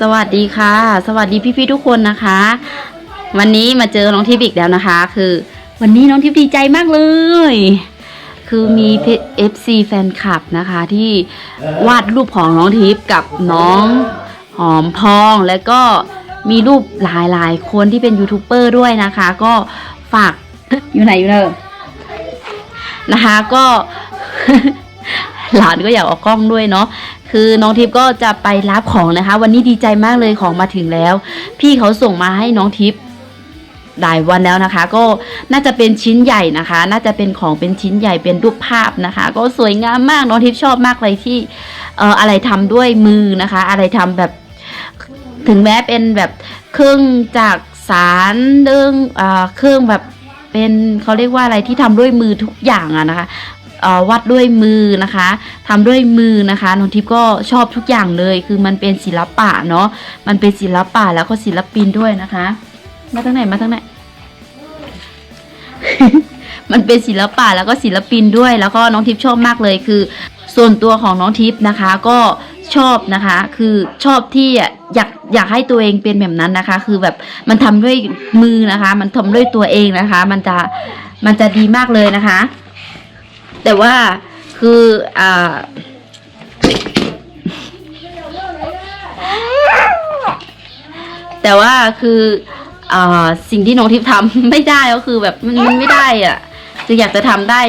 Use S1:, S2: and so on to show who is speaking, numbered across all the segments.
S1: สวัสดีค่ะ สวัสดีพี่ๆทุกคนนะคะ วันนี้มาเจอน้องทิพย์อีกแล้วนะคะ คือ วันนี้น้องทิพย์ดีใจมากเลย คือมีเอฟซีแฟนคลับนะคะ ที่วาดรูปของน้องทิพย์กับน้องหอมพองแล้วก็มีรูปหลายๆ คนที่เป็นยูทูบเบอร์ด้วยนะคะ ก็ฝากอยู่ไหนอยู่เนอะนะคะก็ หลานก็อยากออกกล้องด้วยเนาะคือน้องทิพย์ก็จะไปรับของนะคะ วันนี้ดีใจมากเลยของมาถึงแล้ว พี่เขาส่งมาให้น้องทิพย์หลายวันแล้วนะคะ ก็น่าจะเป็นชิ้นใหญ่นะคะ น่าจะเป็นของเป็นชิ้นใหญ่เป็นรูปภาพนะคะ ก็สวยงามมากน้องทิพย์ชอบมากเลยที่เอ่ออะไรทำด้วยมือนะคะ อะไรทำแบบถึงแม้เป็นแบบเครื่องจากสารเรื่องอ่าเครื่องแบบเป็นเขาเรียกว่าอะไรที่ทำด้วยมือทุกอย่างอะนะคะ วาดด้วยมือนะคะทำด้วยมือนะคะน้องทิพย์ก็ชอบทุกอย่างเลย คือมันเป็นศิลปะเนาะมันเป็นศิลปะแล้วก็ศิลปินด้วยนะคะ มาทางไหนมาทางไหนมันเป็นศิลปะแล้วก็ศิลปินด้วย แล้วก็น้องทิพย์ชอบมากเลยคือ ส่วนตัวของน้องทิพย์นะคะก็ชอบนะคะ คือชอบที่อยากอยากให้ตัวเองเป็นแบบนั้นนะคะ คือแบบมันทำด้วยมือนะคะ มันทำด้วยตัวเองนะคะ มันจะมันจะดีมากเลยนะคะ แต่ว่าคืออ่าแต่ว่าคืออ่าสิ่งที่น้องทิพย์ทำไม่ได้ก็คือแบบมันไม่ได้อะ คืออยากจะทำได้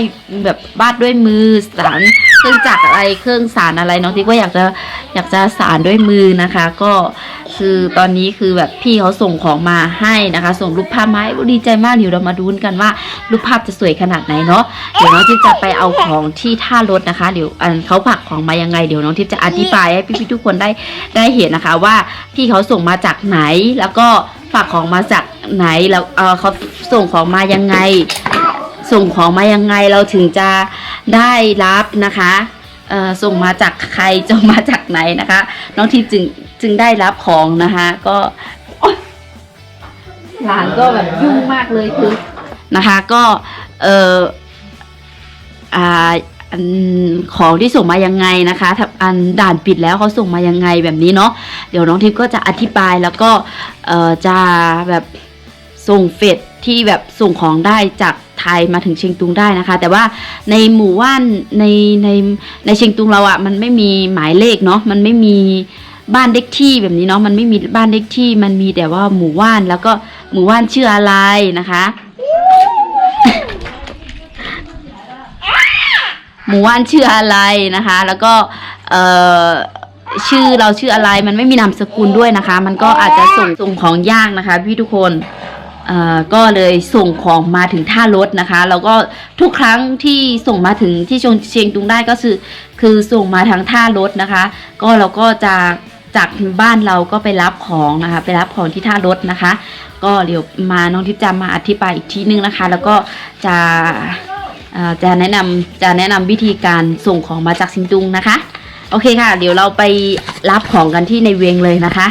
S1: แบบวาดด้วยมือสาร เครื่องจักรอะไรเครื่องสารอะไรน้องทิพย์ก็อยากจะอยากจะสารด้วยมือนะคะ ก็คือตอนนี้คือแบบพี่เขาส่งของมาให้นะคะ ส่งรูปภาพมาให้ดีใจมากเดี๋ยวเรามาดูกันว่ารูปภาพจะสวยขนาดไหนเนาะเดี๋ยวน้องทิพย์จะไปเอาของที่ท่ารถนะคะ เดี๋ยวอันเขาผักของมายังไงเดี๋ยวน้องทิพย์จะอธิบายให้พี่ๆทุกคนได้ได้เห็นนะคะว่าพี่เขาส่งมาจากไหนแล้วก็ฝากของมาจากไหนแล้วเออเขาส่งของมายังไง ส่งของมายังไงเราถึงจะ ได้รับนะคะส่งมาจากใครจะมาจากไหนนะคะ น้องทิพย์จึงจึงได้รับของนะคะ ก็หลานก็แบบยุ่งมากเลยคือนะคะ ก็เอออ่าอันของที่ส่งมายังไงนะคะถ้าอันด่านปิดแล้วเขาส่งมายังไงแบบนี้เนาะเดี๋ยวน้องทิพย์ก็จะอธิบายแล้วก็เออจะแบบส่งเฟดที่แบบส่งของได้จาก ไทยมาถึงเชียงตุงได้นะคะ แต่ว่าในหมู่ว่านในในในเชียงตุงเราอะ่ะมันไม่มีหมายเลขเนาะมันไม่มีบ้านเด็กที่แบบนี้เนาะมันไม่มีบ้านเด็กที่มันมีแต่ว่าหมู่ว่านแล้วก็หมู่ว่านชื่ออะไรนะคะ หมู่ว่านชื่ออะไรนะคะ แล้วก็เอ่อชื่อเราชื่ออะไรมันไม่มีนามสกุลด้วยนะคะ มันก็อาจจะส่งส่งของยากนะคะ พี่ทุกคน ก็เลยส่งของมาถึงท่ารถนะคะ แล้วก็ทุกครั้งที่ส่งมาถึงที่เชียงตุงได้ก็คือคือส่งมาทางท่ารถนะคะ ก็เราก็จะจากบ้านเราก็ไปรับของนะคะ ไปรับของที่ท่ารถนะคะ ก็เดี๋ยวมาน้องทิพย์จะมาอธิบายอีกทีนึงนะคะ แล้วก็จะจะแนะนำจะแนะนำวิธีการส่งของมาจากซิงตุงนะคะ โอเคค่ะ เดี๋ยวเราไปรับของกันที่ในเวียงเลยนะคะ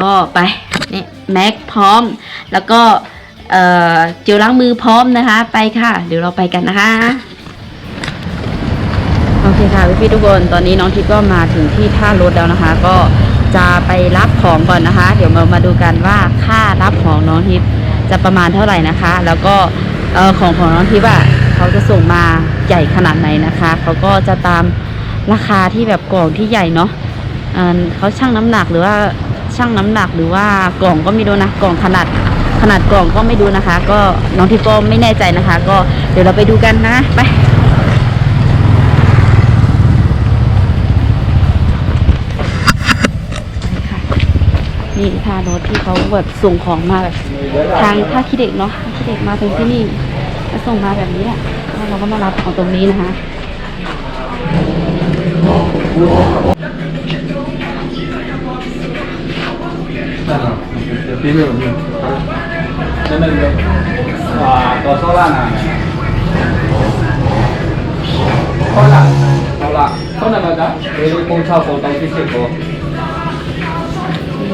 S1: ก็ไปนี่แม็กพร้อมแล้วก็ เอ่อเจลล้างมือพร้อมนะคะ ไปค่ะ เดี๋ยวเราไปกันนะคะ โอเคค่ะพี่ทุกคนตอนนี้น้องทิพย์ก็มาถึงที่ท่ารถแล้วนะคะ ก็จะไปรับของก่อนนะคะ เดี๋ยวมามาดูกันว่าค่ารับของน้องทิพย์จะประมาณเท่าไหร่นะคะ แล้วก็เออของของน้องทิพย์อะเขาจะส่งมาใหญ่ขนาดไหนนะคะเขาก็จะตามราคาที่แบบกล่องที่ใหญ่เนาะเอ่อเขาชั่งน้ำหนักหรือว่าชั่งน้ำหนักหรือว่ากล่องก็ไม่รู้นะกล่องขนาด ขนาดกล่องก็ไม่ดูนะคะ ก็น้องทิพก็ไม่แน่ใจนะคะ ก็เดี๋ยวเราไปดูกันนะไปค่ะนี่ท่ารถที่เขาแบบส่งของมาแบบทางท่าขี้เด็กเนาะท่าขี้เด็กมาถึงที่นี่แล้วส่งมาแบบนี้อะแล้วเราก็มารับของตรงนี้นะคะ
S2: Primero, mío. Dame Tremendo. Ah, dos horas nada más. Hola. Hola. Hola, ¿verdad? Yo un chao por tan que se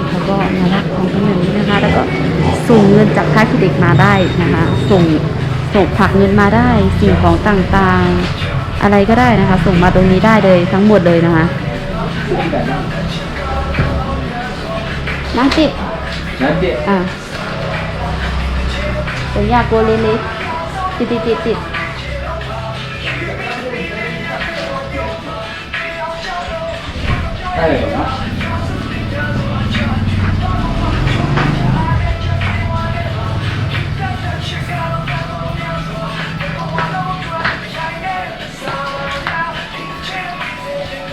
S1: เขาก็มารับของคนหนึ่งนะคะ แล้วก็ส่งเงินจากค่ายคิเด็กมาได้นะคะ ส่งส่งผักเงินมาได้ สิ่งของต่างๆ อะไรก็ได้นะคะ ส่งมาตรงนี้ได้เลยทั้งหมดเลยนะคะน้ำติดน้ำติดอะ 我压锅里里，滴滴滴滴。
S2: 哎呀！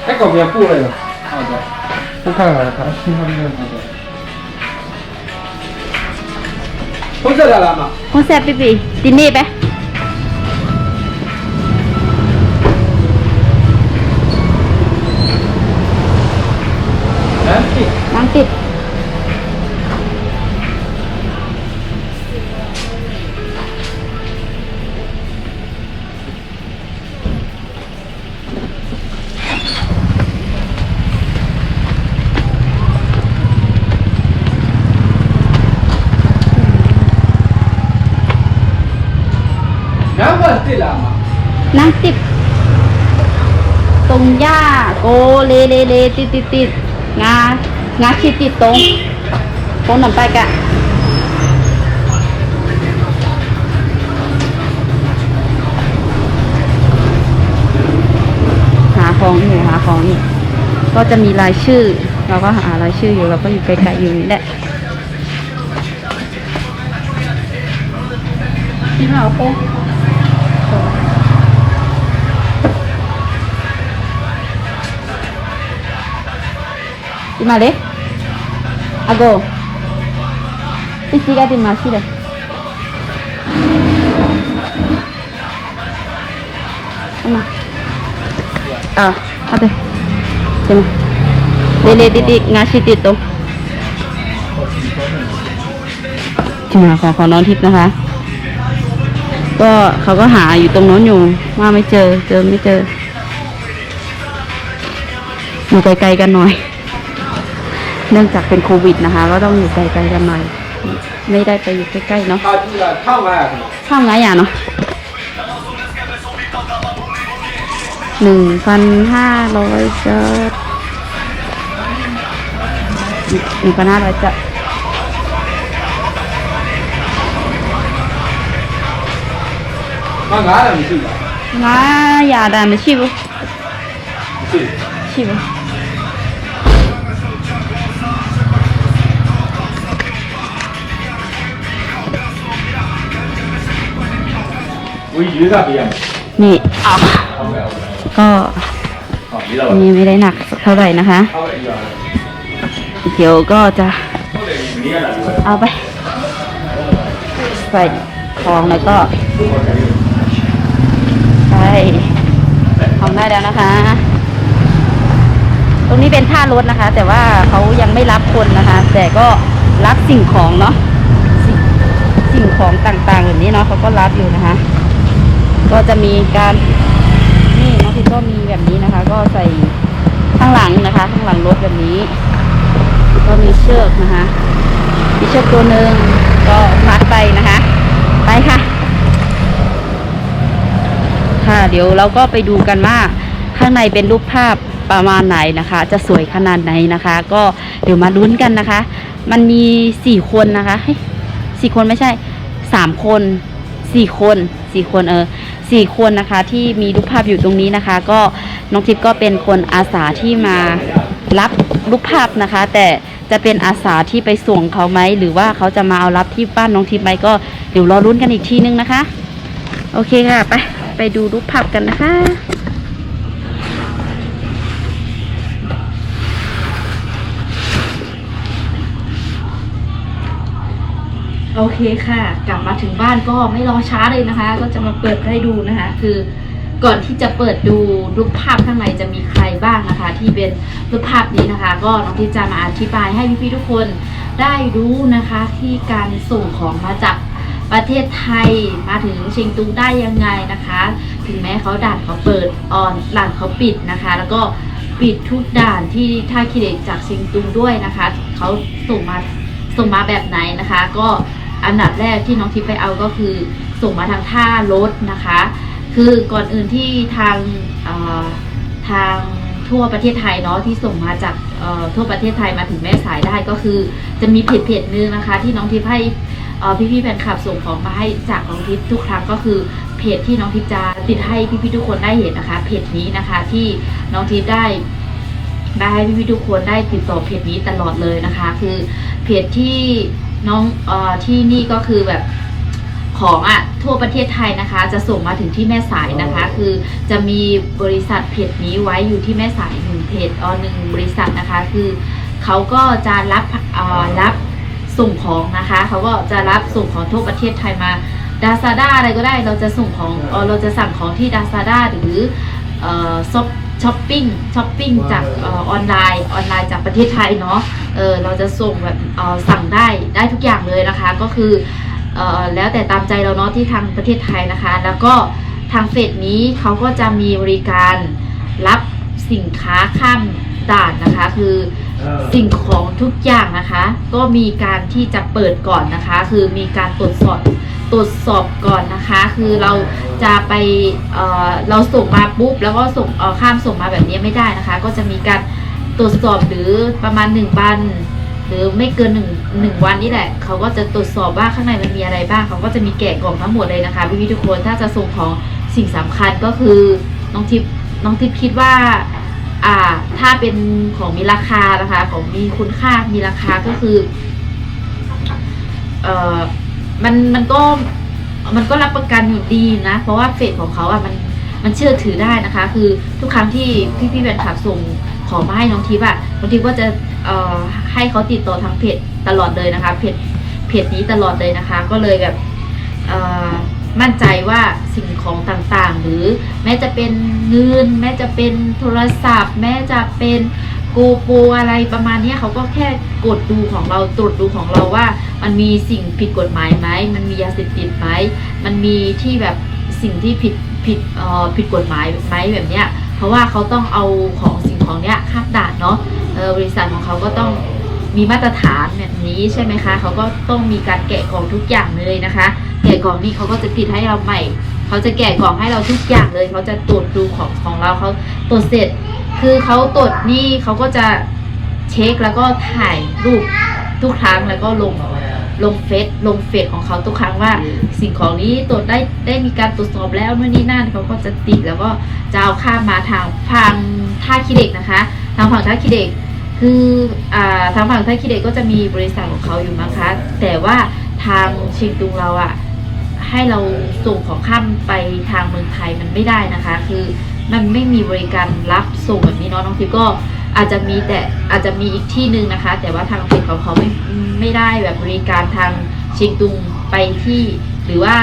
S2: 还搞不要过来了，好的，不看，看，听他们的，好的。红色的
S1: 来嘛？红色，baby，第几排？
S2: 南
S1: 第。
S2: 南
S1: 第。 ติดตรงหญ้าโกเลเลเลติดติดติดงางาชิดติดตรงตรงหนำไปกะหาของอยู่หาของอยู่ก็จะมีรายชื่อ เราก็หารายชื่ออยู่เราก็อยู่ไกลๆอยู่นี่แหละที่เราโค้ ง di male ago Isiga di masih Ano? Ah, ate. Sino? Lili titik ngasih dito. ที่มาของของน้องทิพย์นะคะ ก็เขาก็หาอยู่ตรงโน้นอยู่ว่าไม่เจอเจอไม่เจออยู่ไกลๆกันหน่อย เนื่องจากเป็นโควิดนะคะ ก็ต้องอยู่ไกลๆกันหน่อย ไม่ได้ไปอยู่ใกล้ๆเนาะ
S2: 啊，这个唱完了。
S1: ข้ามไงอย่างเนาะหนึ่งพันห้าร้อยเจ็ดหนึ่งพันห้าร้อยเจ็ด
S2: 那俺了，你去吧。
S1: ง้าอย่าด่ามาชิบุ
S2: 去。
S1: ชิบุ
S2: 我一
S1: นี่ก็นี่ไม่ได้หนักเท่าไหร่นะคะ เดี๋ยวก็จะเอาไป ใส่ของแล้วก็ใไปทำได้แล้วนะคะ ตรงนี้เป็นท่ารถนะคะ แต่ว่าเขายังไม่รับคนนะคะ แต่ก็รับสิ่งของเนาะสิ่งของต่างๆอย่างนี้เนาะเขาก็รับอยู่นะคะ ก็จะมีการนี่น้องพิมก็มีแบบนี้นะคะ ก็ใส่ข้างหลังนะคะ ข้างหลังรถแบบนี้ ก็มีเชือกนะคะมีเชือกตัวหนึ่งก็มัดไปนะคะ ไปค่ะ ค่ะ เดี๋ยวเราก็ไปดูกันว่าข้างในเป็นรูปภาพประมาณไหนนะคะ จะสวยขนาดไหนนะคะ ก็เดี๋ยวมาลุ้นกันนะคะ มันมีสี่คนนะคะสี่คนไม่ใช่สามคนสี่คนสี่คนเออ สี่คนนะคะที่มีรูปภาพอยู่ตรงนี้นะคะ ก็น้องทิพย์ก็เป็นคนอาสาที่มารับรูปภาพนะคะ แต่จะเป็นอาสาที่ไปส่งเขาไหมหรือว่าเขาจะมาเอารับที่บ้านน้องทิพย์ไหมก็เดี๋ยวรอลุ้นกันอีกทีนึงนะคะ โอเคค่ะ ไปไปดูรูปภาพกันนะคะ โอเคค่ะ กลับมาถึงบ้านก็ไม่รอช้าเลยนะคะ ก็จะมาเปิดให้ดูนะคะ คือก่อนที่จะเปิดดูรูปภาพข้างในจะมีใครบ้างนะคะ ที่เป็นรูปภาพนี้นะคะ ก็น้องที่จะมาอธิบายให้พี่ๆทุกคนได้รู้นะคะ ที่การส่งของมาจากประเทศไทยมาถึงเชียงตุงได้ยังไงนะคะ ถึงแม้เขาด่านเขาเปิดออนด่านเขาปิดนะคะ แล้วก็ปิดทุกด่านที่ท่าขี้เหล็กจากเชียงตุงด้วยนะคะเขาส่งมาส่งมาแบบไหนนะคะ ก็ อันดับแรกที่น้องทิพย์ไปเอาก็คือ ส่งมาทางท่ารถนะคะ คือก่อนอื่นที่ทางทางทั่วประเทศไทยเนาะที่ส่งมาจากทั่วประเทศไทยมาถึงแม่สายได้ก็คือ จะมีเพจเพจนึงนะคะ ที่น้องทิพย์ให้เอ่พี่แฟนคลับส่งของมาให้จากน้องทิพย์ทุกครั้งก็คือเพจที่น้องทิพย์จะติดให้พี่ๆทุกคนได้เห็นนะคะเพจนี้นะคะที่น้องทิพย์ได้ได้ให้พี่ๆทุกคนได้ติดต่อเพจนี้ตลอดเลยนะคะ คือเพจที่ น้องเออที่นี่ก็คือแบบของอะทั่วประเทศไทยนะคะ จะส่งมาถึงที่แม่สายนะคะ คือจะมีบริษัทเพจนี้ไว้อยู่ที่แม่สายหนึ่งเพจเออหนึ่งบริษัทนะคะ คือเขาก็จะรับเอ่อรับส่งของนะคะเขาก็จะรับส่งของทั่วประเทศไทยมาดาซาด้าอะไรก็ได้เราจะส่งของเออเราจะสั่งของที่ดาซาด้าหรือเอ่อซอป ช้อปปิ้งช้อปปิ้งจากเออออนไลน์ออนไลน์จากประเทศไทยเนาะเออเราจะส่งแบบเออสั่งได้ได้ทุกอย่างเลยนะคะ ก็คือเออแล้วแต่ตามใจเราเนาะที่ทางประเทศไทยนะคะ แล้วก็ทางเฟสนี้เขาก็จะมีบริการรับสินค้าข้ามด่านนะคะ คือสิ่งของทุกอย่างนะคะ ก็มีการที่จะเปิดก่อนนะคะ คือมีการตรวจสอบ ตรวจสอบก่อนนะคะ คือเราจะไปเเราส่งมาปุ๊บแล้วก็ส่งข้ามส่งมาแบบนี้ไม่ได้นะคะ ก็จะมีการตรวจสอบหรือประมาณหนึ่งวันหรือไม่เกินหนึ่งหนึ่งวันนี่แหละ เขาก็จะตรวจสอบว่าข้างในมันมีอะไรบ้าง เขาก็จะมีแกะกล่องทั้งหมดเลยนะคะพี่พี่ทุกคนถ้าจะส่งของสิ่งสำคัญก็คือน้องทิพย์น้องทิพย์คิดว่า อ่า ถ้าเป็นของมีราคานะคะ ของมีคุณค่ามีราคาก็คือ เอ่อ มันมันก็มันก็รับประกันอยู่ดีนะ เพราะว่าเฟซของเขาอะมันมันเชื่อถือได้นะคะ คือทุกครั้งที่พี่พี่แฟนคลับส่งของมาให้น้องทิพย์อะน้องทิพย์ก็จะเอ่อให้เขาติดต่อทางเพจตลอดเลยนะคะเพจเพจนี้ตลอดเลยนะคะ ก็เลยแบบเอ่อมั่นใจว่าสิ่งของต่างๆ หรือแม้จะเป็นเงินแม้จะเป็นโทรศัพท์ แม้จะเป็น โกโปอะไรประมาณนี้เขาก็แค่กดดูของเราตรวจดูของเราว่า มันมีสิ่งผิดกฎหมายไหมมันมียาเสพติดไหมมันมีที่แบบสิ่งที่ผิดผิดเอ่อผิดกฎหมายไหมแบบเนี้ยเพราะว่าเขาต้องเอาของสิ่งของเนี้ยข้ามด่านเนาะเออบริษัทของเขาก็ต้องมีมาตรฐานแบบนี้ใช่ไหมคะเขาก็ต้องมีการแกะกล่องทุกอย่างเลยนะคะ แกะกล่องนี่เขาก็จะติดให้เราใหม่ เขาจะแกะกล่องให้เราทุกอย่างเลย เขาจะตรวจดูของของเราเขาตรวจเสร็จ คือเขาตรวจนี่เขาก็จะเช็คแล้วก็ถ่ายรูปทุกครั้งแล้วก็ลงลงเฟซลงเฟซของเขาทุกครั้งว่า สิ่งของนี้ตรวจได้ได้มีการตรวจสอบแล้วนู่นนี่นั่นเขาก็จะติดแล้วก็จะเอาข้ามมาทางฝั่งท่าขี้เหล็กนะคะ ทางฝั่งท่าขี้เหล็ก คืออ่าทางฝั่งท่าขี้เหล็กก็จะมีบริษัทของเขาอยู่นะคะแต่ว่าทางเชียงตุงเราอะให้เราส่งของข้ามไปทางเมืองไทยมันไม่ได้นะคะ คือ มันไม่มีบริการรับส่งแบบนี้เนาะน้องทิพย์ก็อาจจะมีแต่อาจจะมีอีกที่หนึ่งนะคะ แต่ว่าทางเพจของเขาไม่ไม่ได้แบบบริการทางเชียงตุงไปที่หรือว่า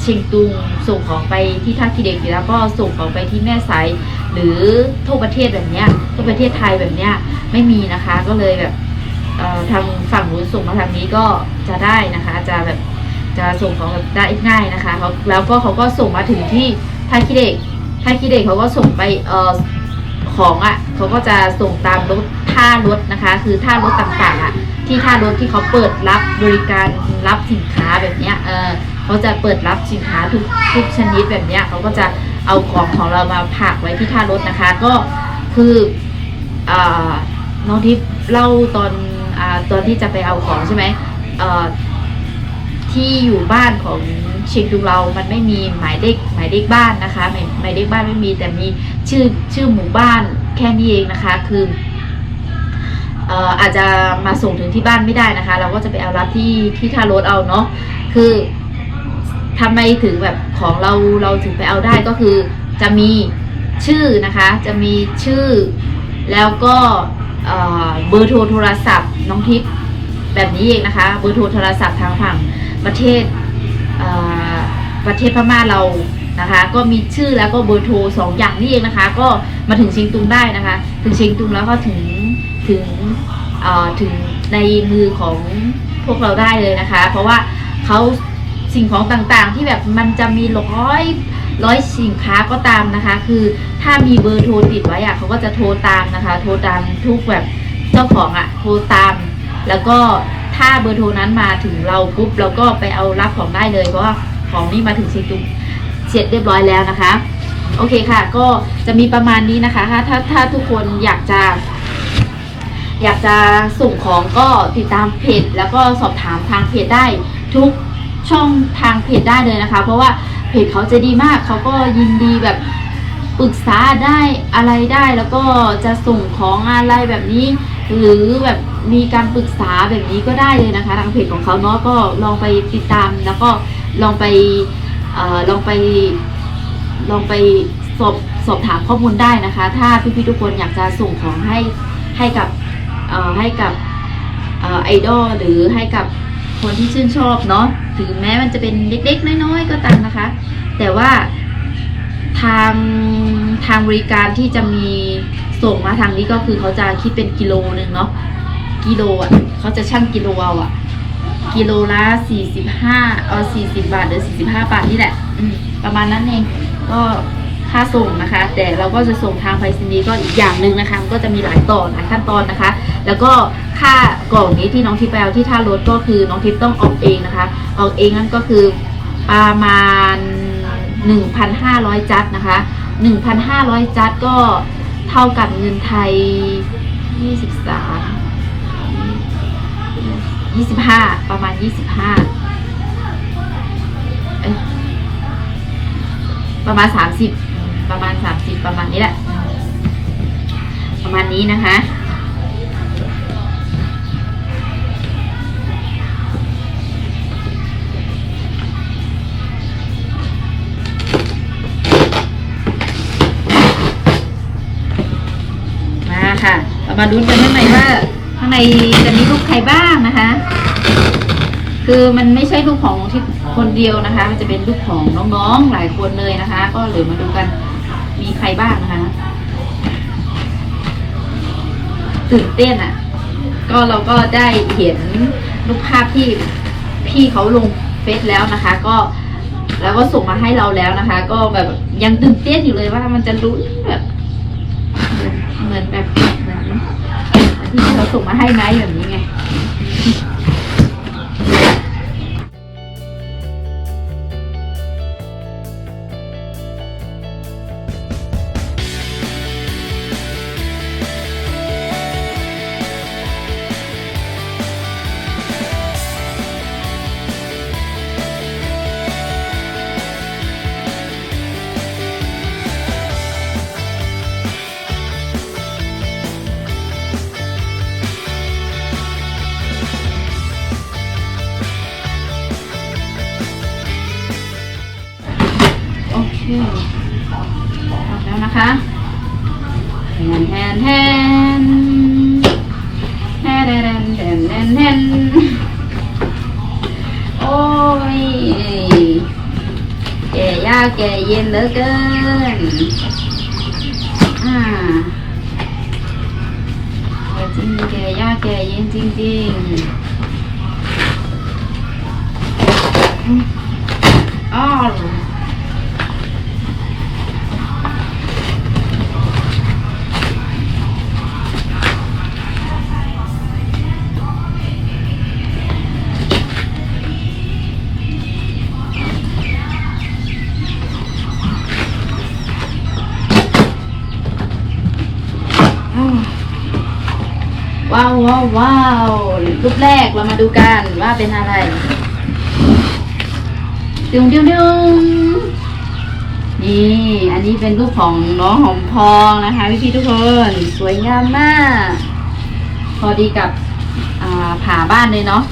S1: เชียงตุงส่งของไปที่ท่าขี้เหล็กแล้วก็ส่งของไปที่แม่สายหรือทั่วประเทศแบบเนี้ยทั่วประเทศไทยแบบเนี้ยไม่มีนะคะ ก็เลยแบบทางฝั่งนู้นส่งมาทางนี้ก็จะได้นะคะ จะแบบจะส่งของแบบได้ง่ายนะคะเขาแล้วก็เขาก็ส่งมาถึงที่ท่าขี้เหล็ก ท่าขี้เหล็กเขาก็ส่งไปเอ่อของอะเขาก็จะส่งตามรถท่ารถนะคะ คือท่ารถต่างๆอะที่ท่ารถที่เขาเปิดรับบริการรับสินค้าแบบเนี้ยเออเขาจะเปิดรับสินค้าทุกทุกชนิดแบบเนี้ยเขาก็จะเอาของของเรามาผักไว้ที่ท่ารถนะคะ ก็คืออน้องทิพย์เล่าตอนอตอนที่จะไปเอาของใช่ไหมเอ่อที่อยู่บ้านของ เชียงตุงเรา มันไม่มีหมายเลขหมายเลขบ้านนะคะหมายหมายเลขบ้านไม่มีแต่มีชื่อชื่อหมู่บ้านแค่นี้เองนะคะ คือเอ่อาจจะมาส่งถึงที่บ้านไม่ได้นะคะ เราก็จะไปเอารับที่ที่ท่ารถเอาเนาะคือทำไมถึงแบบของเราเราถึงไปเอาได้ก็คือจะมีชื่อนะคะ จะมีชื่อ แล้วก็เบอร์โทรโทรศัพท์น้องทิพย์แบบนี้เองนะคะ เบอร์โทรโทรศัพท์ทางฝั่งประเทศ ประเทศพม่าเรานะคะ ก็มีชื่อแล้วก็เบอร์โทรสองอย่างนี้เองนะคะ ก็มาถึงเชียงตุงได้นะคะ ถึงเชียงตุงแล้วก็ถึงถึงอ่อถึงในมือของพวกเราได้เลยนะคะ เพราะว่าเขาสิ่งของต่างๆ ที่แบบมันจะมีร้อยร้อยสินค้าก็ตามนะคะ คือถ้ามีเบอร์โทรติดไว้อะเขาก็จะโทรตามนะคะ โทรตามทุกแบบเจ้าของอะโทรตาม แล้วก็ ถ้าเบอร์โทรนั้นมาถึงเราปุ๊บเราก็ไปเอารับของได้เลยเพราะว่าของนี่มาถึงเชียงตุงเสร็จเรียบร้อยแล้วนะคะ โอเคค่ะ ก็จะมีประมาณนี้นะคะถ้าถ้าถ้าทุกคนอยากจะ อยากจะส่งของก็ติดตามเพจแล้วก็สอบถามทางเพจได้ทุกช่องทางเพจได้เลยนะคะ เพราะว่าเพจเขาจะดีมากเขาก็ยินดีแบบปรึกษาได้อะไรได้แล้วก็จะส่งของอะไรแบบนี้ หรือแบบ มีการปรึกษาแบบนี้ก็ได้เลยนะคะทางเพจของเขาเนาะก็ลองไปติดตามแล้วก็ลองไปอลองไปลองไปสอบสอบถามข้อมูลได้นะคะ ถ้าพี่ๆทุกคนอยากจะส่งของให้ให้กับให้กับไอดอลหรือให้กับคนที่ชื่นชอบเนาะถึงแม้มันจะเป็นเล็กๆ น้อยๆ ก็ตามนะคะ แต่ว่าทางทางบริการที่จะมีส่งมาทางนี้ก็คือเขาจะคิดเป็นกิโลหนึ่งเนาะ กิโลอะเขาจะชั่งกิโลเอาอะ กิโลละสี่สิบห้าเออสี่สิบาทหรือสี่สิบห้าบาทนี่แหละประมาณนั้นเองก็ค่าส่งนะคะ แต่เราก็จะส่งทางไปรษณีย์ก็อีกอย่างหนึ่งนะคะก็จะมีหลายต่อหลายขั้นตอนนะคะ แล้วก็ค่ากล่องนี้ที่น้องทิพย์ไปเอาที่ท่ารถก็คือน้องทิพย์ต้องออกเองนะคะ ออกเองนั่นก็คือประมาณ 1,500 จัดนะคะ 1,500 จัดก็เท่ากับเงินไทย 23 25ประมาณ25เอ้ยประมาณ30ประมาณ30ประมาณนี้แหละ ประมาณนี้นะคะมาค่ะเรามาลุ้นกันข้างในว่า ในจะมีรูปใครบ้างนะคะ คือมันไม่ใช่รูปของที่คนเดียวนะคะ มันจะเป็นรูปของน้องๆหลายคนเลยนะคะ ก็เหลือมาดูกันมีใครบ้างนะคะตื่นเต้นอะ ก็เราก็ได้เห็นรูปภาพที่พี่เขาลงเฟซแล้วนะคะ ก็แล้วก็ส่งมาให้เราแล้วนะคะ ก็แบบยังตื่นเต้นอยู่เลยว่ามันจะลุ้นแบบเหมือนแบบเหมือน เขาส่งมาให้ไหมแบบนี้ไง โอเคทำแล้วนะคะแทนแทนแทนแทนแทนแทนแทนแทนโอ้ยแก่ยากแก่เย็นเหลือเกิน อ่าแก่จริงแก่ยากแก่เย็นจริงๆอืม ว้าวว้าวรูปแรกเรามาดูกันว่าเป็นอะไรดึงดึงดึงนี่ อันนี้เป็นรูปของน้องหอมพองนะคะพี่พี่ทุกคนสวยงามมาก พอดีกับอ่าผาบ้านเลยเนาะ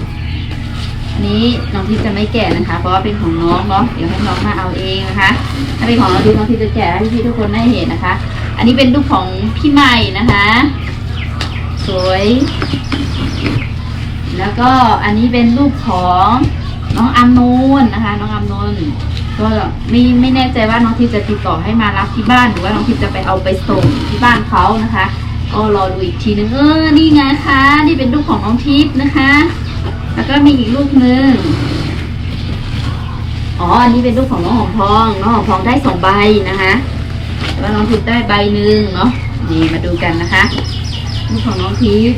S1: อันนี้น้องทิพย์จะไม่แกะนะคะ เพราะว่าเป็นของน้องเนาะเดี๋ยวให้น้องมาเอาเองนะคะ ถ้าเป็นของน้องทิพย์น้องทิพย์จะแกะให้พี่ทุกคนได้เห็นนะคะ อันนี้เป็นรูปของพี่ใหม่นะคะ แล้วก็อันนี้เป็นรูปของน้องอัมนูนนะคะ น้องอัมนูนก็ไม่ไม่แน่ใจว่าน้องทิพย์จะติดต่อให้มารับที่บ้านหรือว่าน้องทิพย์จะไปเอาไปส่งที่บ้านเขานะคะ ก็รอดูอีกทีนึงเออนี่ไงคะนี่เป็นรูปของน้องทิพย์นะคะ แล้วก็มีอีกรูปหนึ่งอ๋อ อันนี้เป็นรูปของน้องหอมทอง น้องหอมทองได้สองใบนะคะแต่ว่าน้องทิพย์ได้ใบหนึ่งเนาะ นี่มาดูกันนะคะ ลูกของน้องพีท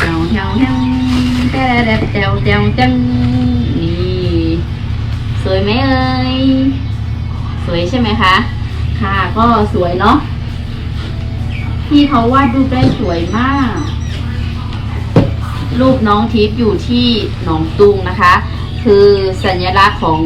S1: เจ้าเจ้าเจ้าแจวแจ้าเจ้วจังนี่สวยไหมเอ่ยสวยใช่ไหมคะ ค่ะก็สวยเนาะพี่เขาวาดรูปได้สวยมาก รูปน้องทิพย์อยู่ที่หนองตุงนะคะ คือสัญลักษณ์ของ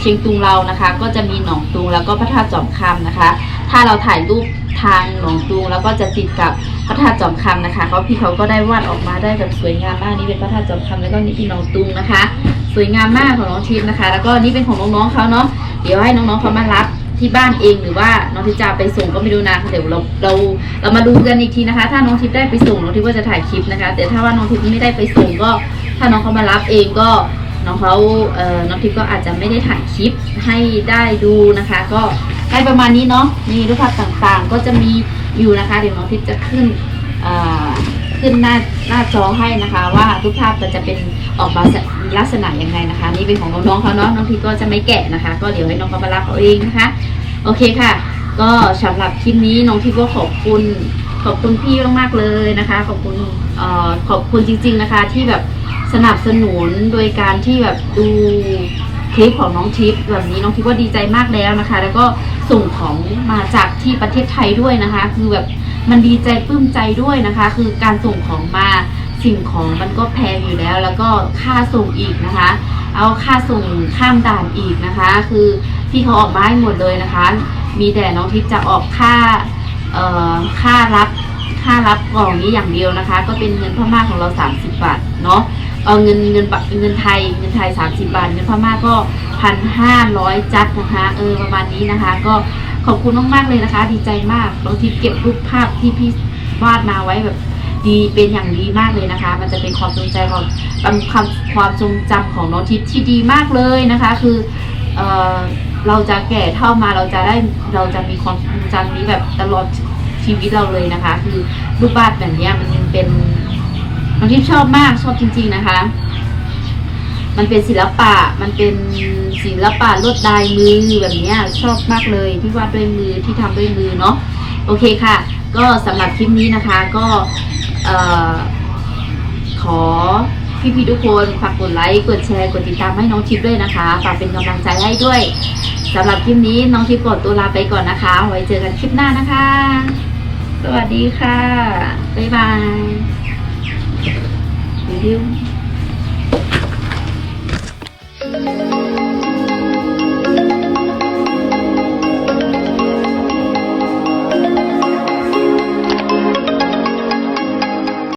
S1: เชียงตุงเรานะคะ ก็จะมีหนองตุงแล้วก็พระธาตุจอมคำนะคะ ถ้าเราถ่ายรูปทางหนองตุงแล้วก็จะติดกับพระธาตุจอมคำนะคะเขาพี่เขาก็ได้วาดออกมาได้แบบสวยงามมากนี่เป็นพระธาตุจอมคำแล้วก็นี่เป็นหนองตุงนะคะ สวยงามมากของน้องทิพย์นะคะ แล้วก็นี่เป็นของน้องๆเขาเนาะเดี๋ยวให้น้องๆเขามารับที่บ้านเองหรือว่าน้องทิพย์จะเอาไปส่งก็ไม่รู้นะเดี๋ยวเราเราเรามาดูกันอีกทีนะคะ ถ้าน้องทิพย์ได้ไปส่งน้องทิพย์ก็จะถ่ายคลิปนะคะ แต่ถ้าว่าน้องทิพย์ไม่ได้ไปส่งก็ ถ้าน้องเขามารับเองก็ น้องเขาเอ่อน้องทิพย์ก็อาจจะไม่ได้ถ่ายคลิปให้ได้ดูนะคะ ก็ได้ประมาณนี้เนาะนี่รูปภาพต่างๆ ก็จะมีอยู่นะคะ เดี๋ยวน้องทิพย์จะขึ้นเอ่อขึ้นหน้าหน้าจอให้นะคะ ว่ารูปภาพมันจะเป็นออกมาลักษณะยังไงนะคะ นี่เป็นของน้องๆเขาเนาะน้องทิพย์ก็จะไม่แกะนะคะ ก็เดี๋ยวให้น้องเขามารับเอาเองนะคะ โอเคค่ะ ก็สำหรับคลิปนี้น้องทิพย์ก็ขอบคุณขอบคุณพี่มากๆเลยนะคะ ขอบคุณเอ่อขอบคุณจริง ๆนะคะ ที่แบบ สนับสนุนโดยการที่แบบดูคลิปของน้องทิพย์แบบนี้น้องทิพย์ก็ดีใจมากแล้วนะคะ แล้วก็ส่งของมาจากที่ประเทศไทยด้วยนะคะ คือแบบมันดีใจปลื้มใจด้วยนะคะ คือการส่งของมาสิ่งของมันก็แพงอยู่แล้ว แล้วก็ค่าส่งอีกนะคะ เอาค่าส่งข้ามด่านอีกนะคะ คือพี่เขาออกมาให้หมดเลยนะคะ มีแต่น้องทิพย์จะออกค่าเอ่อค่ารับค่ารับกล่องนี้อย่างเดียวนะคะ ก็เป็นเงินพม่าของเรา 30 บาทเนาะ เออเงินเงินเงินไทยเงินไทย 30 บาท เงินพม่าก็พันห้าร้อยจัดนะคะเออประมาณนี้นะคะ ก็ขอบคุณมากๆเลยนะคะ ดีใจมากบางทีเก็บรูปภาพที่พี่วาดมาไว้แบบดีเป็นอย่างดีมากเลยนะคะ มันจะเป็นความทรงใจของความความทรงจำของน้องทิพย์ที่ดีมากเลยนะคะ คือเออเราจะแก่เท่ามาเราจะได้เราจะมีความทรงจำนี้แบบตลอดชีวิตเราเลยนะคะ คือรูปวาดแบบนี้มันเป็น น้องทิพย์ชอบมากชอบจริง ๆนะคะ มันเป็นศิลปะ มันเป็นศิลปะลวดลายมือแบบนี้ชอบมากเลยที่วาดด้วยมือที่ทำด้วยมือเนาะโอเคค่ะ ก็สำหรับคลิปนี้นะคะก็เอ่อขอพี่ๆทุกคนฝากกดไลค์กดแชร์กดติดตามให้น้องทิพย์ด้วยนะคะฝากเป็นกำลังใจให้ด้วยสำหรับคลิปนี้น้องทิพย์กดตัวลาไปก่อนนะคะ ไว้เจอกันคลิปหน้านะคะ สวัสดีค่ะ บ๊ายบาย วิว